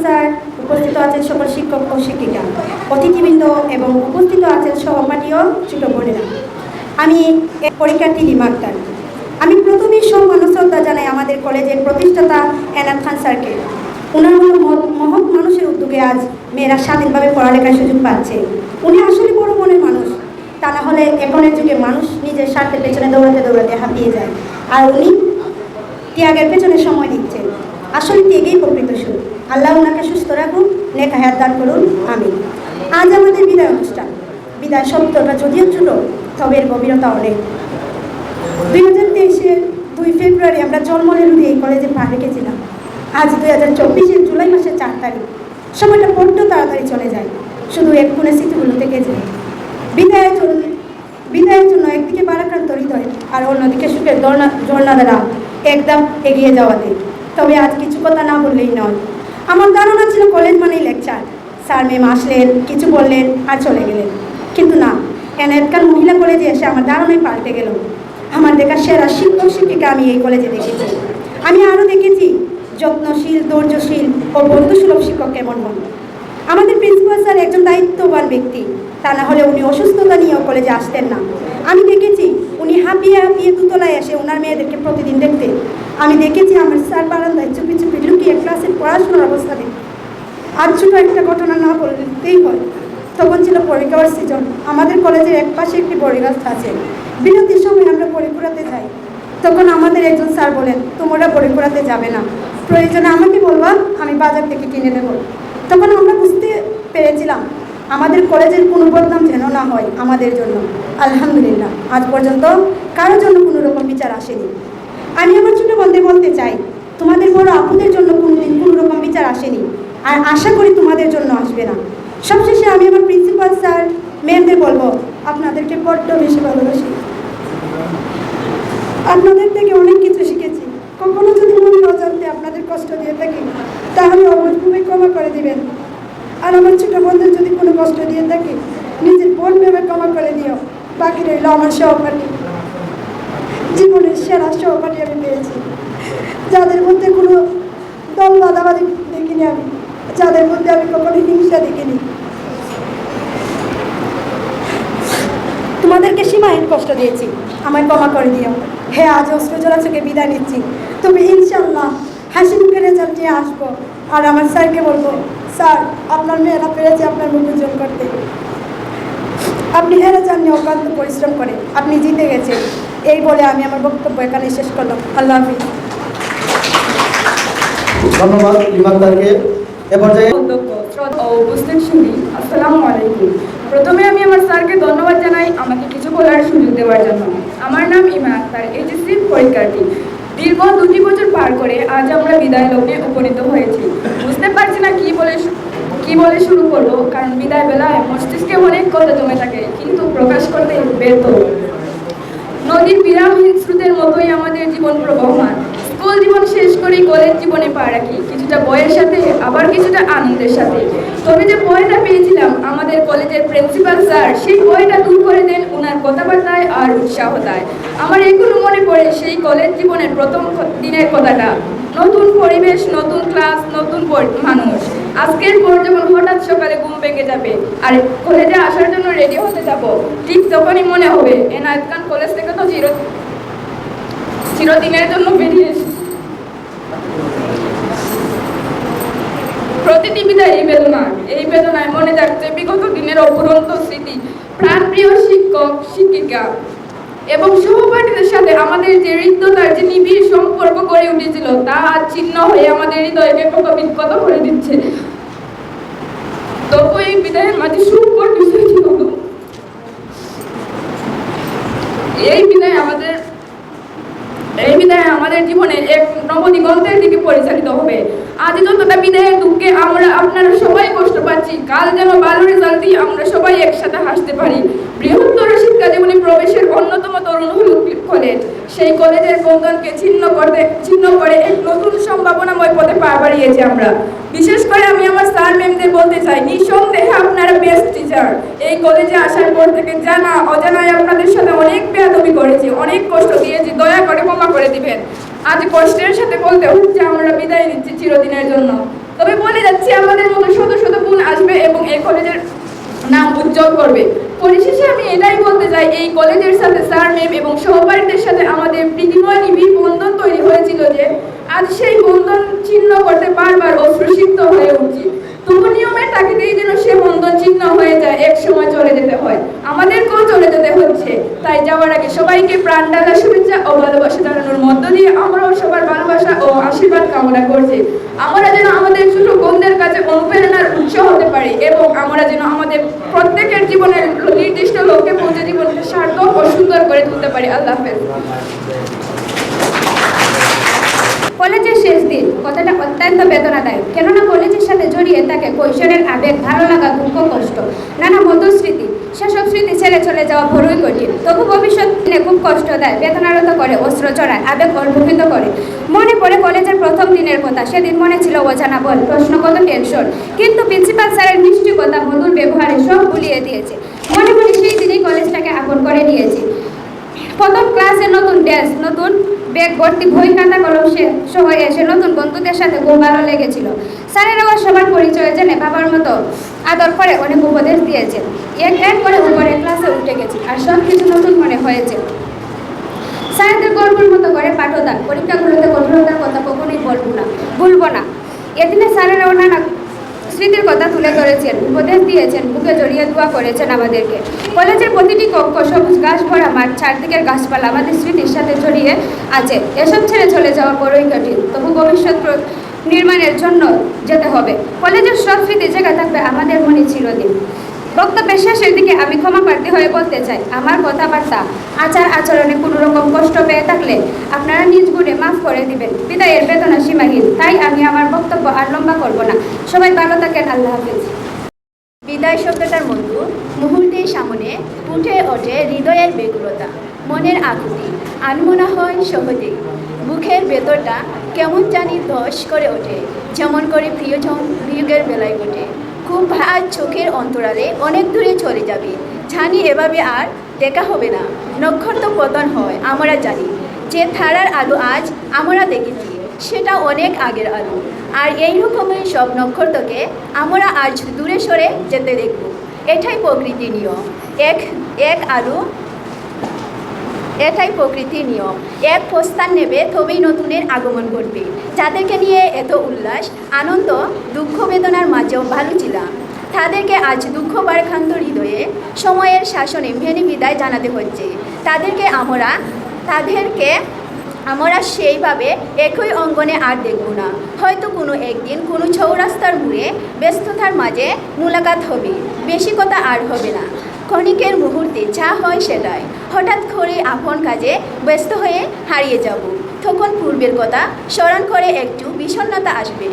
Sir, উপস্থিত আছেন সকল শিক্ষক ও শিক্ষিকা। অতিথিবৃন্দ এবং উপস্থিত আছেন সহপাঠী ও ছোট বোনেরা। আমি পরীক্ষার্থী লিমা আক্তার। আমি প্রথমেই সম্মান শ্রদ্ধা জানাই আমাদের কলেজের প্রতিষ্ঠাতা এনাদ খান স্যারকে। ওনার মতো মহৎ- মানুষের উদ্যোগে আজ মেয়েরা স্বাধীনভাবে পড়ালেখার সুযোগ পাচ্ছে। উনি আসলে বড় মনের মানুষ। তা না হলে এখনের যুগে মানুষ নিজের স্বার্থের পেছনে দৌড়াতে দৌড়াতে হাঁপিয়ে যায়। আর উনি ত্যাগের পেছনে সময় দিচ্ছেন। আসলে ত্যাগেই প্রকৃত সুর আল্লাহ ওনাকে সুস্থ রাখুন, নেক হায়াত দান করুন আমি আজ আমাদের বিদায় অনুষ্ঠান। বিদায় শব্দটা যদিও ছোট, তবে এর গভীরতা অনেক। দুই হাজার তেইশের দুই ফেব্রুয়ারি আমরা জন্মনেরুদি এই কলেজে পা রেখেছিলাম। আজ দুই হাজার চব্বিশের জুলাই মাসের চার তারিখ। সময়টা বড্ড তাড়াতাড়ি চলে যায়। শুধু এক কোণে স্মৃতিগুলো থেকে যায়। বিদায়ের জন্য বিদায়ের জন্য একদিকে বারাক্রান্ত হৃদয় আর অন্যদিকে সুখের দর্ণা ঝর্ণা দ্বারা একদম এগিয়ে যাওয়াতে তবে আজ কিছু কথা না বললেই নয়। আমার ধারণা ছিল কলেজ মানেই লেকচার স্যার ম্যাম আসলেন, কিছু বললেন আর চলে গেলেন। কিন্তু না এনএফকার মহিলা কলেজে এসে আমার ধারণাই পাল্টে গেল। আমার দেখা সেরা শিক্ষক শিক্ষিকা আমি এই কলেজে দেখেছি। আমি আরও দেখেছি যত্নশীল, ধৈর্যশীল ও বন্ধুসুলভ শিক্ষক কেমন হন। আমাদের প্রিন্সিপাল স্যার একজন দায়িত্ববান ব্যক্তি। তা না হলে উনি অসুস্থতা নিয়েও কলেজে আসতেন না। আমি দেখেছি উনি হাঁপিয়ে হাঁপিয়ে দুতলায় এসে ওনার মেয়েদেরকে প্রতিদিন দেখতেন। আমি দেখেছি আমার স্যার বারান্দায় চুপি চুপি লুকিয়ে ক্লাসে পড়াশোনার অবস্থা দেখতে আজ ছোটো একটা ঘটনা না বলতেই হয়। তখন ছিল পরীক্ষার সিজন আমাদের কলেজের এক পাশে একটি বড়িগাছ আছে। বিরতির সময় আমরা পরিপুরাতে যাই। তখন আমাদের একজন স্যার বলেন, তোমরা পরিপুরাতে যাবে না। প্রয়োজনে আমাকে বলবা, আমি বাজার থেকে কিনে দেবো তখন আমরা বুঝতে পেরেছিলাম, আমাদের কলেজের কোনো বদনাম যেন না হয় আমাদের জন্য। আলহামদুলিল্লাহ, আজ পর্যন্ত কারোর জন্য কোনো রকম বিচার আসেনি। আমি আমার ছোটো বলতে বলতে চাই, তোমাদের বড় আপুদের জন্য কোনোদিন কোনো রকম বিচার আসেনি, আর আশা করি তোমাদের জন্য আসবে না। সবশেষে আমি আমার প্রিন্সিপাল স্যার ম্যামদের বলব, আপনাদেরকে বড্ড বেশি ভালোবাসি। আপনাদের থেকে অনেক কিছু শিখেছি। কখনো যদি মনে অজান্তে আপনাদের কষ্ট দিয়ে থাকি, তাহলে অবশ্যই ক্ষমা করে দিবেন। আর আমার ছোটো বোনদের যদি কোনো কষ্ট দিয়ে থাকি, নিজের বোন ভেবে ক্ষমা করে দিও। বাকি রইল আমার সহপাঠী জীবনের সেরা সহপাঠী আমি পেয়েছি। যাদের মধ্যে কোনো দল বাধাবাধি দেখিনি আমি, যাদের মধ্যে আমি কখনো হিংসা দেখিনি। তোমাদেরকে সীমাহীন কষ্ট দিয়েছি, আমায় ক্ষমা করে দিও। হ্যাঁ আজ অস্ত্রজোড়া চোখে বিদায় নিচ্ছি। তবে ইনশাল্লাহ হাসি মুখে রেজাল্ট নিয়ে আসব। আর আমার স্যারকে বলব, স্যার, আপনার মেয়েরা পেরেছে আপনার মুখ উজ্জ্বল করতে। আপনি হেরে যাননি অক্লান্ত পরিশ্রম করে আপনি জিতে গেছেন। এই বলে আমি আমার বক্তব্য এখানে শেষ করলাম। আল্লাহ হাফিজ। ধন্যবাদ ইমানদারকে। এ পর্যায়ে অধ্যক্ষ শ্রদ্ধা ও উপস্থিত শুনি আসসালামু আলাইকুম। প্রথমে আমি আমার স্যারকে ধন্যবাদ জানাই আমাকে কিছু বলার সুযোগ দেওয়ার জন্য। আমার নাম ইমা আক্তার এইচএসসি পরীক্ষার্থী। দীর্ঘ দুটি বছর পার করে আজ আমরা বিদায় লগ্নে উপনীত হয়েছি। বুঝতে পারছি না কি বলে কি বলে শুরু করব কারণ বিদায় বেলায় মস্তিষ্কে অনেক কথা জমে থাকে কিন্তু প্রকাশ করতে ব্যর্থ নদীর বিরামহীন স্রোতের মতোই আমাদের জীবন প্রবহমান। স্কুল জীবন শেষ করে, কলেজ জীবনে পা রাখি। কিছুটা বয়ের সাথে, আবার কিছুটা আনন্দের সাথে। তবে যে বইটা পেয়েছিলাম, আমাদের কলেজের প্রিন্সিপাল স্যার, সেই বইটা দূর করে দেন ওনার কথাবার্তায় আর উৎসাহ দেয় আমার এখনও মনে পড়ে সেই কলেজ জীবনের প্রথম দিনের কথাটা। নতুন পরিবেশ, নতুন ক্লাস, নতুন মানুষ। আজকের পর যখন হঠাৎ সকালে ঘুম ভেঙে যাবে, আর কলেজে আসার জন্য রেডি হতে যাব, ঠিক তখনই মনে হবে এনায়েত খান কলেজ থেকে তো চির চিরদিনের জন্য বেরিয়ে প্রতিটি বিদায় এই বেদনা এই বেদনায় মনে বিগত দিনের অপুরন্ত স্মৃতি, প্রাণপ্রিয় শিক্ষক, শিক্ষিকা। এবং সহপাঠীদের সাথে আমাদের যে হৃদ্যতার যে নিবিড় সম্পর্ক গড়ে উঠেছিল, তা ছিন্ন হয়ে আমাদের হৃদয়কে করে দিচ্ছে। তবু এই বিদায়ের মাঝে সুখকর বিষয়টি এই বিদায় আমাদের এই বিদায় আমাদের জীবনে এক নবদিগন্তের দিকে পরিচালিত হবে। আজ যতটা বিদায়ের দুঃখে আমরা আপনারা সবাই কষ্ট পাচ্ছি। কাল যেন ভালো রেজাল্ট দিয়ে আমরা সবাই একসাথে হাসতে পারি। বৃহত্তর শিক্ষা জীবনে প্রবেশের অন্যতম তরুণ সেই কলেজের বন্ধনকে ছিন্ন করতে, ছিন্ন করে এক নতুন সম্ভাবনাময় পথে পা বাড়িয়েছি আমরা। বিশেষ করে আমি আমার স্যার ম্যামদের বলতে চাই, নিঃসন্দেহে আপনারা বেস্ট টিচার এই কলেজে আসার পর থেকে জানা, অজানায় আপনাদের সাথে অনেক বেয়াদবি করেছি, অনেক কষ্ট দিয়েছি, দয়া করে ক্ষমা করে দিবেন। আজ কষ্টের সাথে বলতে হচ্ছে আমরা বিদায় নিচ্ছি চিরদিনের জন্য। তবে বলে যাচ্ছি, আমাদের মতো শত শত গুণ আসবে এবং এই কলেজের নাম উজ্জ্বল করবে। পরিশেষে আমি এটাই বলতে চাই, এই কলেজের সাথে স্যার, ম্যাম এবং সহপাঠীদের সাথে আমাদের প্রীতিময় নিবিড় বন্ধন তৈরি হয়েছিল যে, আজ সেই বন্ধন ছিন্ন করতে বারবার অশ্রুসিক্ত হয়ে উঠছি। তবু নিয়মের তাগিদেই যেন সে বন্ধন ছিন্ন হয়ে যায়, এক সময় চলে যেতে হয়। আমাদেরকেও চলে যেতে হচ্ছে। তাই যাওয়ার আগে সবাইকে প্রাণ ডাকা শুভেচ্ছা ও ভালোবাসা জানানোর মধ্য দিয়ে আমরাও সবার ভালোবাসা ও আশীর্বাদ কামনা করছি। আমরা যেন আমাদের ছোট বোনদের কাছে অনুপ্রেরণার উৎস হতে পারি এবং আমরা যেন আমাদের প্রত্যেকের জীবনের নির্দিষ্ট লোককে পৌঁছে জীবনকে সার্থক ও সুন্দর করে তুলতে পারি। আল্লাহ হাফেজ। কলেজের শেষ দিন, কথাটা অত্যন্ত বেদনাদায়ক। কেননা জড়িয়ে থাকে কৈশোরের আবেগ ভালো লাগা দুঃখ, কষ্ট। নানা মধুর স্মৃতি। সেসব স্মৃতি ছেড়ে চলে যাওয়া বড়ই কঠিন। তবু ভবিষ্যৎ দিনে খুব কষ্ট দেয়, বেদনারত করে, অস্ত্র চড়ায়, আবেগ অর্ভুকিত করে। মনে পড়ে কলেজের প্রথম দিনের কথা। সেদিন মনে ছিল অজানা বল প্রশ্নগত টেনশন। কিন্তু প্রিন্সিপাল স্যারের মিষ্টি কথা মধুর ব্যবহারে সব ভুলিয়ে দিয়েছে। মনে মনে সেই দিনই কলেজটাকে আপন করে নিয়েছি। প্রথম ক্লাসে নতুন ড্রেস নতুন ব্যাগ ভর্তি বই খাতা কলম সে সহ এসে নতুন বন্ধুদের সাথে খুব ভালো লেগেছিল স্যারেরাও সবার পরিচয় জেনে বাবার মতো আদর করে অনেক উপদেশ দিয়েছেন এক এক করে উপরে ক্লাসে উঠে গেছি আর সব কিছু নতুন মনে হয়েছে। স্যারদের গল্পের মতো করে পাঠদান, পরীক্ষাগুলোতে কঠোরতার কথা কখনোই বলব না, ভুলবো না। এদিনে স্যারেরাও নানা স্মৃতির কথা তুলে ধরেছেন, উপদেশ দিয়েছেন, বুকে জড়িয়ে দোয়া করেছেন আমাদেরকে। কলেজের প্রতিটি কক্ষ সবুজ গাছ ভরা মাঠ, চারদিকের গাছপালা আমাদের স্মৃতির সাথে জড়িয়ে আছে। এসব ছেড়ে চলে যাওয়া বড়ই কঠিন, তবু ভবিষ্যৎ নির্মাণের জন্য যেতে হবে। কলেজের সব স্মৃতি জায়গা থাকবে আমাদের মনে চিরদিন। বক্তব্যের শেষের দিকে আমি ক্ষমা প্রার্থী হয়ে বলতে চাই, আমার কথাবার্তা আচার আচরণে কোনো রকম কষ্ট পেয়ে থাকলে আপনারা নিজ গুণে মাফ করে দিবেন। বিদায়ের সীমাহীন তাই আমি আমার বক্তব্য আর লম্বা করব না। সবাই ভালো থাকেন, আল্লাহ হাফিজ। বিদায় শব্দটার মতো মুহূর্তের সামনে ফুটে ওঠে হৃদয়ের বেকুলতা মনের আকুতি, আনমনা হয় সহজেই বুকের ভেতরটা কেমন জানি ধস করে ওঠে, যেমন করে প্রিয়জন বিয়োগের বেলায় ঘটে খুব ভার চোখের অন্তরালে অনেক দূরে চলে যাবে। জানি এভাবে আর দেখা হবে না। নক্ষত্র পতন হয়, আমরা জানি। যে ধারার আলো আজ আমরা দেখেছি। সেটা অনেক আগের আলো। আর এই রকমের সব নক্ষত্রকে আমরা আজ দূরে সরে যেতে দেখব। এটাই প্রকৃতি নিয়ম। এক এক আলো। এটাই প্রকৃতির নিয়ম। এক প্রস্থান নেবে তবেই নতুনের আগমন ঘটবে। যাদেরকে নিয়ে এত উল্লাস, আনন্দ, দুঃখ বেদনার মাঝেও ভালো ছিলাম। তাদেরকে আজ দুঃখ বারখান্ত হৃদয়ে সময়ের শাসনে ভেনে বিদায় জানাতে হচ্ছে। তাদেরকে আমরা, তাদেরকে আমরা সেইভাবে একই অঙ্গনে আর দেখব না। হয়তো কোনো একদিন কোনো চৌরাস্তার মুড়ে ব্যস্ততার মাঝে মুলাকাত হবে, বেশি কথা আর হবে না। ক্ষণিকের মুহূর্তে যা হয় সেটাই। হঠাৎ করে আপন কাজে ব্যস্ত হয়ে হারিয়ে যাব। তখন পূর্বের কথা স্মরণ করে একটু বিষণ্ণতা আসবে।